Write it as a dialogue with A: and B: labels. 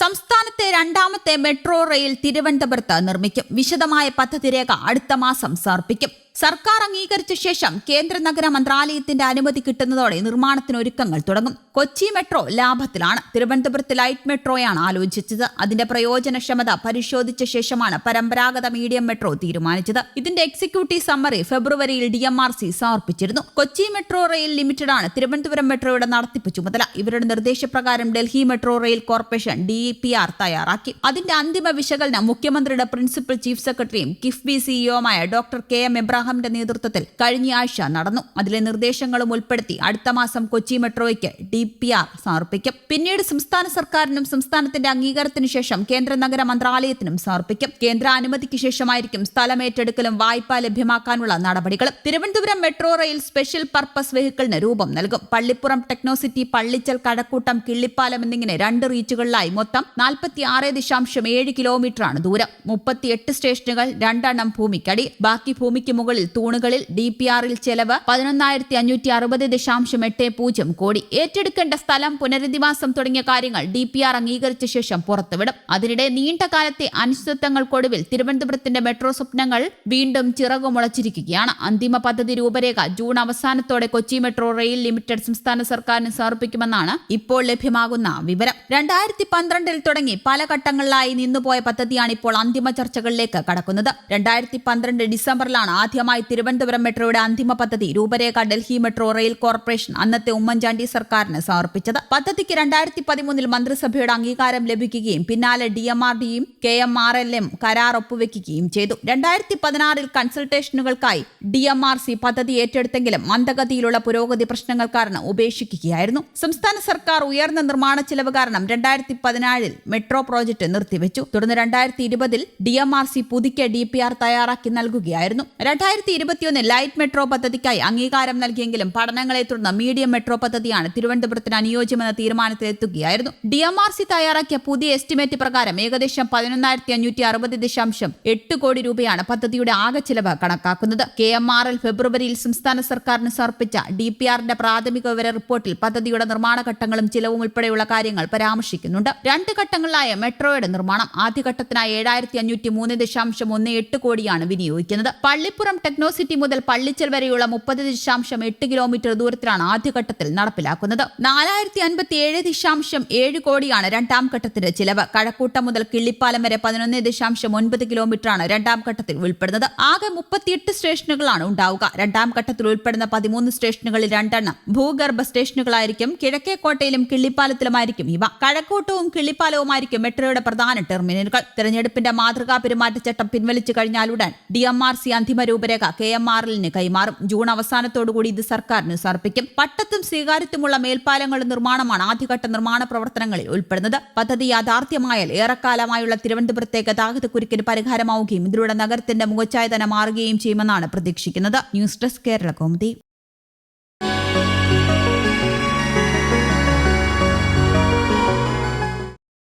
A: സംസ്ഥാനത്തെ രണ്ടാമത്തെ metro rail തിരുവനന്തപുരത്ത് നിർമ്മിക്കും. വിശദമായ പദ്ധതി രേഖ അടുത്ത മാസം സമർപ്പിക്കും. സർക്കാർ അംഗീകരിച്ച ശേഷം കേന്ദ്ര നഗര മന്ത്രാലയത്തിന്റെ അനുമതി കിട്ടുന്നതോടെ നിർമ്മാണത്തിന് ഒരുക്കങ്ങൾ തുടങ്ങും. കൊച്ചി മെട്രോ ലാഭത്തിലാണ്. തിരുവനന്തപുരത്ത് ലൈറ്റ് മെട്രോയാണ് ആലോചിച്ചത്. അതിന്റെ പ്രയോജനക്ഷമത പരിശോധിച്ച ശേഷമാണ് പരമ്പരാഗത മീഡിയം മെട്രോ തീരുമാനിച്ചത്. ഇതിന്റെ എക്സിക്യൂട്ടീവ് സമ്മറി ഫെബ്രുവരിയിൽ ഡി എം ആർ സി സമർപ്പിച്ചിരുന്നു. കൊച്ചി മെട്രോ റെയിൽ ലിമിറ്റഡ് ആണ് തിരുവനന്തപുരം മെട്രോയുടെ നടത്തിപ്പ് ചുമതല. ഇവരുടെ നിർദ്ദേശപ്രകാരം Delhi metro rail corporation D P R തയ്യാറാക്കി. അതിന്റെ അന്തിമ വിശകലനം മുഖ്യമന്ത്രിയുടെ പ്രിൻസിപ്പൽ ചീഫ് സെക്രട്ടറിയും കിഫ്ബി സിഇഒമായ ഡോക്ടർ കെ എം എബ്രാഹിമിന്റെ നേതൃത്വത്തിൽ കഴിഞ്ഞയാഴ്ച നടന്നു. അതിലെ നിർദ്ദേശങ്ങളും ഉൾപ്പെടുത്തി അടുത്ത മാസം കൊച്ചി മെട്രോയ്ക്ക് ഡി പി ആർ സമർപ്പിക്കും. പിന്നീട് സംസ്ഥാന സർക്കാരിനും സംസ്ഥാനത്തിന്റെ അംഗീകാരത്തിനു ശേഷം കേന്ദ്ര നഗര മന്ത്രാലയത്തിനും സമർപ്പിക്കും. കേന്ദ്ര അനുമതിക്ക് ശേഷമായിരിക്കും സ്ഥലമേറ്റെടുക്കലും വായ്പ ലഭ്യമാക്കാനുള്ള നടപടികൾ Thiruvananthapuram metro rail special purpose വെഹിക്കിളിന് രൂപം നൽകും. പള്ളിപ്പുറം ടെക്നോസിറ്റി പള്ളിച്ചൽ കടക്കൂട്ടം കിള്ളിപ്പാലം എന്നിങ്ങനെ രണ്ട് റീച്ചുകളിലായി മൊത്തം നാൽപ്പത്തി ആറ് ദശാംശം ഏഴ് കിലോമീറ്ററാണ് ദൂരം. മുപ്പത്തിയെട്ട് സ്റ്റേഷനുകൾ രണ്ടെണ്ണം ഭൂമിക്കടി ബാക്കി ഭൂമിക്ക് മുകളിൽ തൂണുകളിൽ ഡി പി ആറിൽ ചെലവ് പതിനൊന്നായിരത്തി അഞ്ഞൂറ്റി അറുപത് ദശാംശം എട്ട് പൂജ്യം കോടി. ഏറ്റെടുക്കേണ്ട സ്ഥലം പുനരധിവാസം തുടങ്ങിയ കാര്യങ്ങൾ ഡി പി ആർ അംഗീകരിച്ച ശേഷം പുറത്തുവിടും. അതിനിടെ നീണ്ട കാലത്തെ അനിശ്ചിതത്വങ്ങൾക്കൊടുവിൽ തിരുവനന്തപുരത്തിന്റെ മെട്രോ സ്വപ്നങ്ങൾ വീണ്ടും ചിറകുമുളച്ചിരിക്കുകയാണ്. അന്തിമ പദ്ധതി രൂപരേഖ ജൂൺ അവസാനത്തോടെ കൊച്ചി മെട്രോ റെയിൽ ലിമിറ്റഡ് സംസ്ഥാന സർക്കാരിന് സമർപ്പിക്കുമെന്നാണ് ഇപ്പോൾ ലഭ്യമാകുന്ന വിവരം. രണ്ടായിരത്തി പന്ത്രണ്ടിൽ തുടങ്ങി പല ഘട്ടങ്ങളിലായി നിന്നുപോയ പദ്ധതിയാണ് ഇപ്പോൾ അന്തിമ ചർച്ചകളിലേക്ക് കടക്കുന്നത്. രണ്ടായിരത്തി പന്ത്രണ്ട് ഡിസംബറിലാണ് ആദ്യമായി തിരുവനന്തപുരം മെട്രോയുടെ അന്തിമ പദ്ധതി രൂപരേഖ ഡൽഹി മെട്രോ റെയിൽ കോർപ്പറേഷൻ അന്നത്തെ ഉമ്മൻചാണ്ടി സർക്കാരിന് സമർപ്പിച്ചത്. പദ്ധതിക്ക് രണ്ടായിരത്തി പതിമൂന്നിൽ മന്ത്രിസഭയുടെ അംഗീകാരം ലഭിക്കുകയും പിന്നാലെ ഡി എം ആർ ഡിയും K M R L M കരാർ ഒപ്പുവെക്കുകയും ചെയ്തു. രണ്ടായിരത്തി പതിനാറിൽ കൺസൾട്ടേഷനുകൾക്കായി ഡി എം ആർ സി പദ്ധതി ഏറ്റെടുത്തെങ്കിലും മന്ദഗതിയിലുള്ള പുരോഗതി പ്രശ്നങ്ങൾ കാരണം ഉപേക്ഷിക്കുകയായിരുന്നു. സംസ്ഥാന സർക്കാർ ഉയർന്ന നിർമ്മാണ ചെലവ് കാരണം രണ്ടായിരത്തി പതിനാലിൽ മെട്രോ പ്രോജക്ട് നിർത്തിവെച്ചു. തുടർന്ന് രണ്ടായിരത്തി ഇരുപതിൽ ഡി എം ആർ സി പുതുക്കിയ ഡി പി ആർ തയ്യാറാക്കി നൽകുകയായിരുന്നു. രണ്ടായിരത്തി ഇരുപത്തിയൊന്നിൽ ലൈറ്റ് മെട്രോ പദ്ധതിക്കായി അംഗീകാരം നൽകിയെങ്കിലും പഠനങ്ങളെ തുടർന്ന് മീഡിയം മെട്രോ പദ്ധതിയാണ് തിരുവനന്തപുരത്തിന് അനുയോജ്യമെന്ന തീരുമാനത്തിലെത്തുകയായിരുന്നു. ഡി എം ആർ സി തയ്യാറാക്കിയ പുതിയ എസ്റ്റിമേറ്റ് പ്രകാരം ഏകദേശം പതിനൊന്നായിരത്തി അഞ്ഞൂറ്റി അറുപത് ദശാംശം എട്ട് കോടി രൂപയാണ് പദ്ധതിയുടെ ആകെ ചിലവ് കണക്കാക്കുന്നത്. കെ എം ആർ എൽ ഫെബ്രുവരിയിൽ സംസ്ഥാന സർക്കാരിന് സമർപ്പിച്ച ഡി പി ആറിന്റെ പ്രാഥമിക വിവര റിപ്പോർട്ടിൽ പദ്ധതിയുടെ നിർമ്മാണ ഘട്ടങ്ങളും ചിലവും ഉൾപ്പെടെയുള്ള കാര്യങ്ങൾ പരാമർശിക്കുന്നുണ്ട്. രണ്ട് ഘട്ടങ്ങളിലായ മെട്രോയുടെ നിർമ്മാണം ആദ്യഘട്ടത്തിനായി ഏഴായിരത്തി അഞ്ഞൂറ്റി മൂന്ന് ദശാംശം ഒന്ന് എട്ട് കോടിയാണ് വിനിയോഗിക്കുന്നത്. പള്ളിപ്പുറം ടെക്നോസിറ്റി മുതൽ പള്ളിച്ചൽ വരെയുള്ള മുപ്പത് ദശാംശം എട്ട് കിലോമീറ്റർ ദൂരത്തിലാണ് ആദ്യഘട്ടത്തിൽ നടപ്പിലാക്കുന്നത്. നാലായിരത്തി അൻപത്തി ഏഴ് ദശാംശം ഏഴ് കോടിയാണ് രണ്ടാം ഘട്ടത്തിന്റെ ചിലവ്. കഴക്കൂട്ടം മുതൽ കിള്ളിപ്പാലം വരെ പതിനൊന്ന് ദശാംശം ഒൻപത് കിലോമീറ്ററാണ് രണ്ടാം ഘട്ടത്തിൽ ഉൾപ്പെടുന്നത്. ആകെ മുപ്പത്തിയെട്ട് സ്റ്റേഷനുകളാണ് ഉണ്ടാവുക. രണ്ടാം ഘട്ടത്തിൽ ഉൾപ്പെടുന്ന പതിമൂന്ന് സ്റ്റേഷനുകളിൽ രണ്ടെണ്ണം ഭൂഗർഭ സ്റ്റേഷനുകളായിരിക്കും കിഴക്കേക്കോട്ടയിലും കിള്ളിപ്പാലത്തിലുമായിരിക്കും ഇവ. കഴക്കൂട്ടവും കിള്ളിപ്പാലവുമായിരിക്കും മെട്രോയുടെ പ്രധാന ടെർമിനലുകൾ. തെരഞ്ഞെടുപ്പിന്റെ മാതൃകാ പെരുമാറ്റച്ചട്ടം പിൻവലിച്ചു കഴിഞ്ഞാലുടൻ ഡി എം ആർ സി അന്തിമ രൂപരേഖ കെ എം ആർ എല്ലിന് കൈമാറും. ജൂൺ അവസാനത്തോടുകൂടി ഇത് സർക്കാരിന് സമർപ്പിക്കും. പട്ടത്തും സ്വീകാര്യത്തുമുള്ള മേൽപ്പാലങ്ങളുടെ നിർമ്മാണമാണ് ആദ്യഘട്ട നിർമ്മാണ പ്രവർത്തനങ്ങളിൽ ഉൾപ്പെടുന്നത്. പദ്ധതി യാഥാർത്ഥ്യമായാൽ ഏറെക്കാലമായുള്ള തിരുവനന്തപുരത്തെ ഗതാഗതക്കുരുക്കിന് പരിഹാരമാവുകയും ഇതിലൂടെ നഗരത്തിന്റെ മുഖച്ഛായ തന്നെ മാറുകയും ചെയ്യുമെന്നാണ് പ്രതീക്ഷിക്കുന്നത്. News desk Kerala കോമതി.